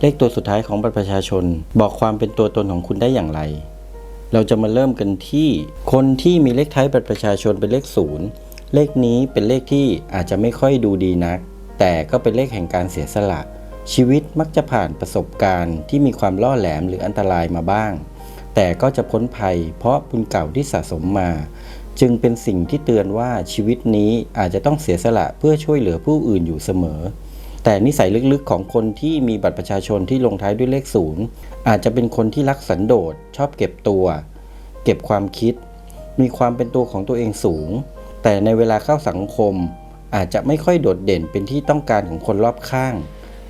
เลขตัวสุดท้ายของบัตรประชาชน บอกความเป็นตัวตนของคุณได้อย่างไร เราจะมาเริ่มกันที่ คนที่มีเลขท้ายบัตรประชาชนเป็นเลขศูนย์เลขนี้เป็นเลขที่อาจจะไม่ค่อยดูดีนัก แต่ก็เป็นเลขแห่งการเสียสละ ชีวิตมักจะผ่านประสบการณ์ที่มีความล่อแหลมหรืออันตรายมาบ้าง แต่ก็จะพ้นภัย เพราะบุญเก่าที่สะสมมา จึงเป็นสิ่งที่เตือนว่าชีวิตนี้อาจจะต้องเสียสละเพื่อช่วยเหลือผู้อื่นอยู่เสมอ แต่นิสัยลึกๆของคนที่มีบัตรประชาชนที่ลงท้ายด้วยเลขศูนย์อาจจะเป็นคนที่รักสันโดษ ชอบเก็บตัว เก็บความคิด มีความเป็นตัวของตัวเองสูง แต่ในเวลาเข้าสังคม อาจจะไม่ค่อยโดดเด่นเป็นที่ต้องการของคนรอบข้าง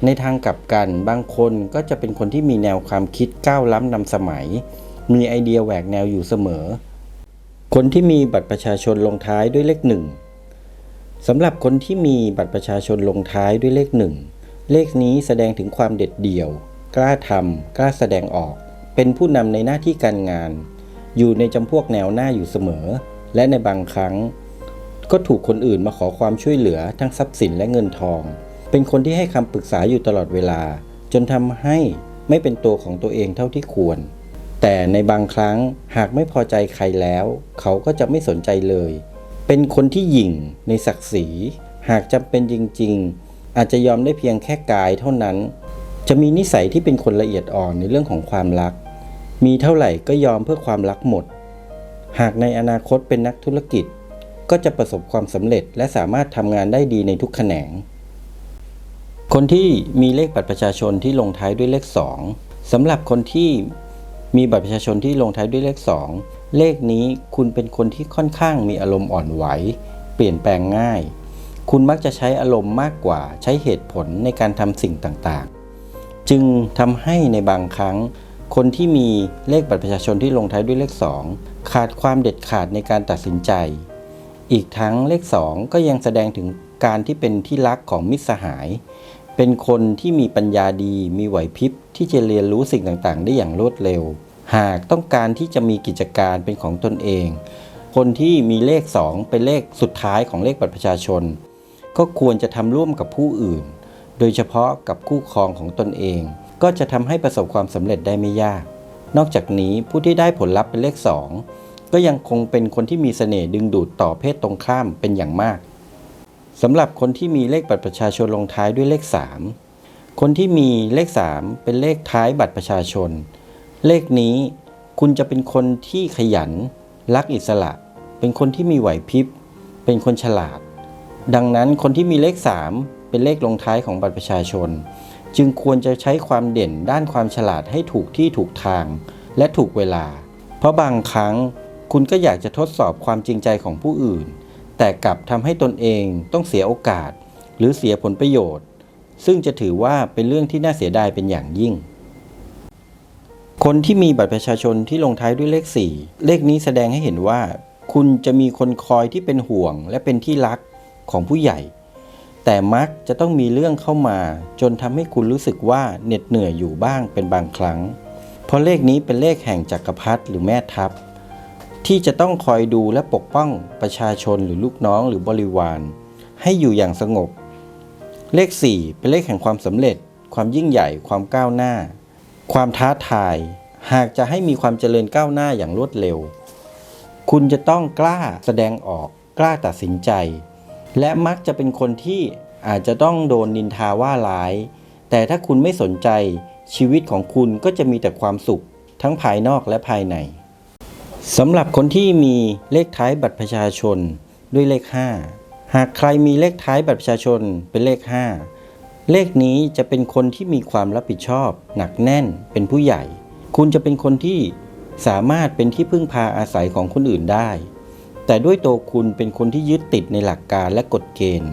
ในทางกลับกันบางคนก็จะเป็นคนที่มีแนวความคิดก้าวล้ำนำสมัย มีไอเดียแหวกแนวอยู่เสมอ คนที่มีบัตรประชาชนลงท้ายด้วยเลขหนึ่ง สำหรับคนที่มีบัตรประชาชนลงท้ายด้วยเลขหนึ่งเลขนี้แสดงถึงความเด็ดเดี่ยว กล้าทำกล้าแสดงออก เป็นผู้นำในหน้าที่การงาน อยู่ในจำพวกแนวหน้าอยู่เสมอ และในบางครั้ง ก็ถูกคนอื่นมาขอความช่วยเหลือทั้งทรัพย์สินและเงินทอง เป็นคนที่ให้คำปรึกษาอยู่ตลอดเวลา จนทำให้ไม่เป็นตัวของตัวเองเท่าที่ควร แต่ในบางครั้งหากไม่พอใจใครแล้ว เขาก็จะไม่สนใจเลย เป็นคนที่หยิ่งในศักดิ์ศรี หากจำเป็นจริง ๆ อาจจะยอมได้เพียงแค่กายเท่านั้น จะมีนิสัยที่เป็นคนละเอียดอ่อนในเรื่องของความรัก มีเท่าไหร่ก็ยอมเพื่อความรักหมด หากในอนาคตเป็นนักธุรกิจ ก็จะประสบความสำเร็จและสามารถทำงานได้ดีในทุกแขนง คนที่มีเลขบัตรประชาชนที่ลงท้ายด้วยเลข 2สำหรับคนที่มีบัตรประชาชนที่ลงท้ายด้วยเลข 2 เลขนี้คุณเป็นคนที่ค่อนข้างมีอารมณ์อ่อนไหว เปลี่ยนแปลงง่าย คุณมักจะใช้อารมณ์มากกว่าใช้เหตุผลในการทำสิ่งต่างๆ จึงทำให้ในบางครั้ง คนที่มีเลขบัตรประชาชนที่ลงท้ายด้วยเลข 2 ขาดความเด็ดขาดในการตัดสินใจ อีกทั้งเลข 2 ก็ยังแสดงถึงการที่เป็นที่รักของมิตรสหาย เป็นคนที่มีปัญญาดี มีไหวพริบที่จะเรียนรู้สิ่งต่างๆ ได้อย่างรวดเร็ว หากต้องการที่จะมีกิจการเป็นของตนเอง คนที่มีเลข 2 เป็นเลขสุดท้ายของเลขบัตรประชาชน ก็ควรจะทำร่วมกับผู้อื่น โดยเฉพาะกับคู่ครองของตนเอง ก็จะทำให้ประสบความสำเร็จได้ไม่ยาก นอกจากนี้ผู้ที่ได้ผลลัพธ์เป็นเลข 2 ก็ยังคงเป็นคนที่มีเสน่ห์ดึงดูดต่อเพศตรงข้ามเป็นอย่างมากสำหรับคนที่มีเลขบัตรประชาชนลงท้ายด้วยเลข 3 คนที่มีเลข 3 เป็นเลขท้ายบัตรประชาชน เลขนี้คุณจะเป็นคนที่ขยัน รักอิสระ เป็นคนที่มีไหวพริบ เป็นคนฉลาด ดังนั้นคนที่มีเลข 3 เป็นเลขลงท้ายของบัตรประชาชน จึงควรจะใช้ความเด่นด้านความฉลาดให้ถูกที่ถูกทาง และถูกเวลา เพราะบางครั้งคุณก็อยากจะทดสอบความจริงใจของผู้อื่น แต่กลับทำให้ตนเองต้องเสียโอกาส หรือเสียผลประโยชน์ ซึ่งจะถือว่าเป็นเรื่องที่น่าเสียดายเป็นอย่างยิ่ง คนที่มีบัตรประชาชนที่ลงท้ายด้วยเลข 4 เลขนี้แสดงให้เห็นว่า คุณจะมีคนคอยที่เป็นห่วง และเป็นที่รักของผู้ใหญ่ แต่มักจะต้องมีเรื่องเข้ามา จนทำให้คุณรู้สึกว่าเหน็ดเหนื่อยอยู่บ้างเป็นบางครั้ง เพราะเลขนี้เป็นเลขแห่งจักรพรรดิหรือแม่ทัพ ที่จะต้องคอยดูและปกป้องประชาชนหรือลูกน้องหรือบริวาร ให้อยู่อย่างสงบ เลข 4 เป็นเลขแห่งความสำเร็จ ความยิ่งใหญ่ความก้าวหน้า ความท้าทาย หากจะให้มีความเจริญก้าวหน้าอย่างรวดเร็ว คุณจะต้องกล้าแสดงออก กล้าตัดสินใจ และมักจะเป็นคนที่อาจจะต้องโดนนินทาว่าร้าย แต่ถ้าคุณไม่สนใจชีวิตของคุณก็จะมีแต่ความสุข ทั้งภายนอกและภายในสำหรับคนที่มีเลขท้ายบัตรประชาชนด้วยเลข 5 หากใครมีเลขท้ายบัตรประชาชนเป็นเลข 5 เลขนี้จะเป็นคนที่มีความรับผิดชอบ หนักแน่น เป็นผู้ใหญ่ คุณจะเป็นคนที่สามารถเป็นที่พึ่งพาอาศัยของคนอื่นได้ แต่ด้วยตัวคุณเป็นคนที่ยึดติดในหลักการและกฎเกณฑ์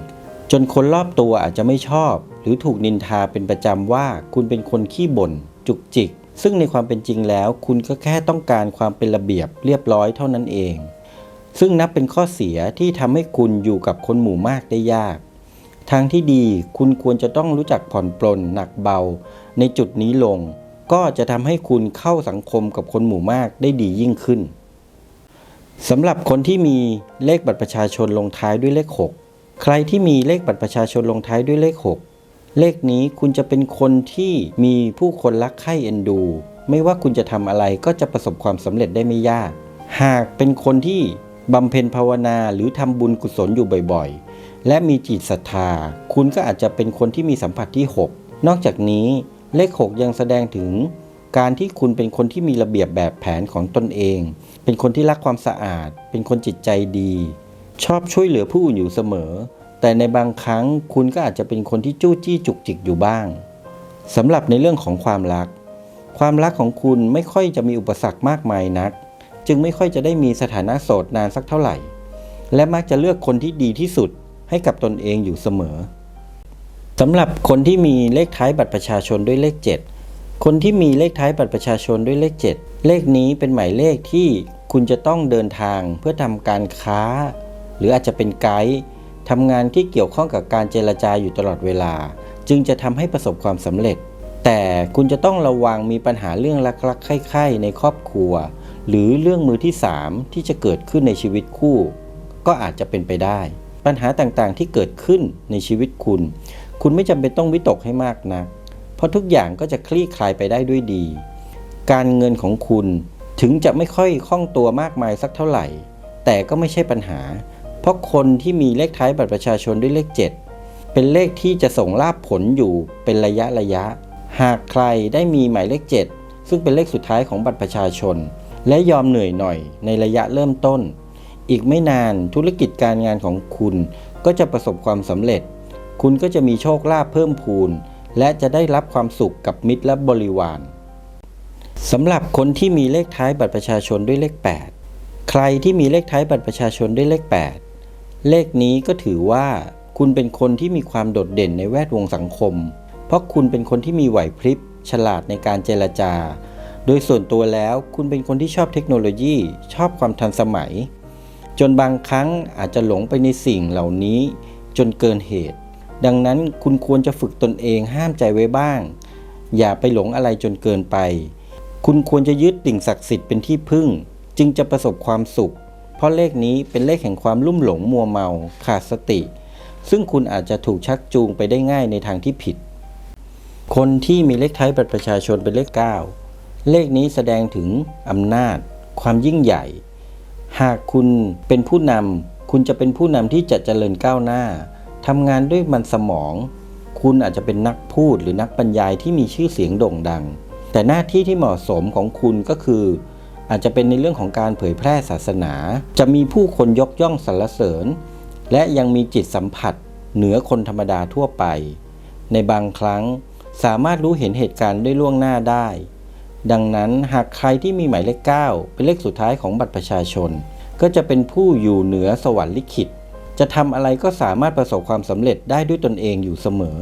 จนคนรอบตัวอาจจะไม่ชอบ หรือถูกนินทาเป็นประจำว่าคุณเป็นคนขี้บ่น จุกจิก ซึ่งในความเป็นจริงแล้ว คุณก็แค่ต้องการความเป็นระเบียบเรียบร้อยเท่านั้นเอง ซึ่งนับเป็นข้อเสียที่ทำให้คุณอยู่กับคนหมู่มากได้ยาก ทางที่ดีคุณควรจะต้องรู้จักผ่อนปลนหนักเบา ในจุดนี้ลง ก็จะทำให้คุณเข้าสังคมกับคนหมู่มากได้ดียิ่งขึ้นสำหรับคนที่มีเลขบัตรประชาชนลงท้ายด้วยเลข 6 ใครที่มีเลขบัตรประชาชนลงท้ายด้วยเลข 6 เลขนี้คุณจะเป็นคนที่มีผู้คนรักใคร่เอ็นดู ไม่ว่าคุณจะทำอะไรก็จะประสบความสำเร็จได้ไม่ยาก หากเป็นคนที่ บำเพ็ญภาวนาหรือทำบุญกุศลอยู่บ่อยๆ และมีจิตศรัทธา คุณก็อาจจะเป็นคนที่มีสัมผัสที่ 6 นอกจากนี้เลข 6 ยังแสดงถึง การที่คุณเป็นคนที่มีระเบียบแบบแผนของตนเอง เป็นคนที่รักความสะอาด เป็นคนจิตใจดี ชอบช่วยเหลือผู้อื่นอยู่เสมอ แต่ในบางครั้งคุณก็อาจจะเป็นคนที่จู้จี้จุกจิกอยู่บ้างสำหรับในเรื่องของความรัก ความรักของคุณไม่ค่อยจะมีอุปสรรคมากมายนัก จึงไม่ค่อยจะได้มีสถานะโสดนานสักเท่าไหร่ และมักจะเลือกคนที่ดีที่สุดให้กับตนเองอยู่เสมอสำหรับคนที่มีเลขท้ายบัตรประชาชนด้วยเลข 7 คนที่มีเลขท้ายบัตรประชาชนด้วยเลข 7 เลขนี้เป็นหมายเลขที่คุณจะต้องเดินทางเพื่อทำการค้า หรืออาจจะเป็นไกด์ทำงานที่เกี่ยวข้องกับการเจรจาอยู่ตลอดเวลา จึงจะทำให้ประสบความสำเร็จ แต่คุณจะต้องระวังมีปัญหาเรื่องรักๆใคร่ๆในครอบครัว หรือเรื่องมือที่ 3 ที่จะเกิดขึ้นในชีวิตคู่ ก็อาจจะเป็นไปได้ ปัญหาต่างๆที่เกิดขึ้นในชีวิตคุณ คุณไม่จำเป็นต้องวิตกให้มากนัก เพราะทุกอย่างก็จะคลี่คลายไปได้ด้วยดี การเงินของคุณถึงจะไม่ค่อยคล่องตัวมากมายสักเท่าไหร่ แต่ก็ไม่ใช่ปัญหา เพราะคนที่มีเลขท้ายบัตรประชาชนด้วยเลข 7 เป็นเลขที่จะส่งลาบผลอยู่เป็นระยะระยะ หากใครได้มีหมายเลข 7 ซึ่งเป็นเลขสุดท้ายของบัตรประชาชน และยอมเหนื่อยหน่อยในระยะเริ่มต้น อีกไม่นานธุรกิจการงานของคุณก็จะประสบความสำเร็จ คุณก็จะมีโชคลาภเพิ่มพูน และจะได้รับความสุขกับมิตรและบริวารสำหรับคนที่มีเลขท้ายบัตรประชาชนด้วยเลข 8 ใครที่มีเลขท้ายบัตรประชาชนด้วยเลข 8 เลขนี้ก็ถือว่าคุณเป็นคนที่มีความโดดเด่นในแวดวงสังคม เพราะคุณเป็นคนที่มีไหวพริบ ฉลาดในการเจรจา โดยส่วนตัวแล้วคุณเป็นคนที่ชอบเทคโนโลยี ชอบความทันสมัย จนบางครั้งอาจจะหลงไปในสิ่งเหล่านี้ จนเกินเหตุ ดังนั้นคุณควรจะฝึกตนเองห้ามใจไว้บ้าง อย่าไปหลงอะไรจนเกินไป คุณควรจะยึดสิ่งศักดิ์สิทธิ์เป็นที่พึ่ง จึงจะประสบความสุข เพราะเลขนี้เป็นเลขแห่งความลุ่มหลงมัวเมาขาดสติ ซึ่งคุณอาจจะถูกชักจูงไปได้ง่ายในทางที่ผิด คนที่มีเลขท้ายบัตรประชาชนเป็นเลข 9 เลขนี้แสดงถึงอำนาจ ความยิ่งใหญ่ หากคุณเป็นผู้นำคุณจะเป็นผู้นำที่จะเจริญก้าวหน้าทำงานด้วยมันสมอง คุณอาจจะเป็นนักพูดหรือนักบรรยายที่มีชื่อเสียงโด่งดัง แต่หน้าที่ที่เหมาะสมของคุณก็คือ อาจจะเป็นในเรื่องของการเผยแพร่ศาสนา จะมีผู้คนยกย่องสรรเสริญ และยังมีจิตสัมผัส เหนือคนธรรมดาทั่วไป ในบางครั้งสามารถรู้เห็นเหตุการณ์ได้ล่วงหน้าได้ ดังนั้นหากใครที่มีหมายเลข 9 เป็นเลขสุดท้ายของบัตรประชาชน ก็จะเป็นผู้อยู่เหนือสวรรค์ลิขิต จะทำอะไรก็สามารถประสบความสำเร็จได้ด้วยตนเองอยู่เสมอ